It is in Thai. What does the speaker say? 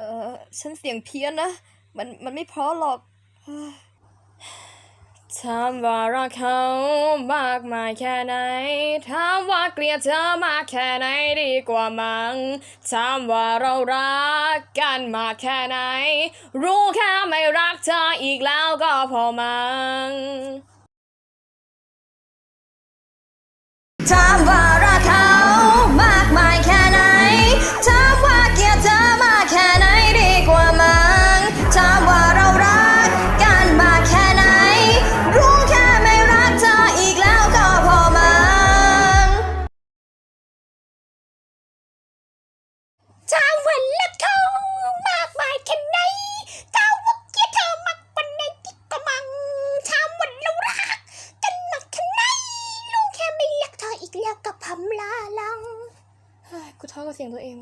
เออฉันเสียงเพี้ยนนะ มัน มันไม่เพราะหรอกถามว่ารักเขามากมายแค่ไหน ถามว่าเกลียดเธอมากแค่ไหนดีกว่ามัง้งถามว่าเรารักกันมากแค่ไหน รู้แค่ไม่รักเธออีกแล้วก็พอมัง้ง อีกแล้วกับพำลาลังเฮ้ยกูท้อกับเสียงตัวเอง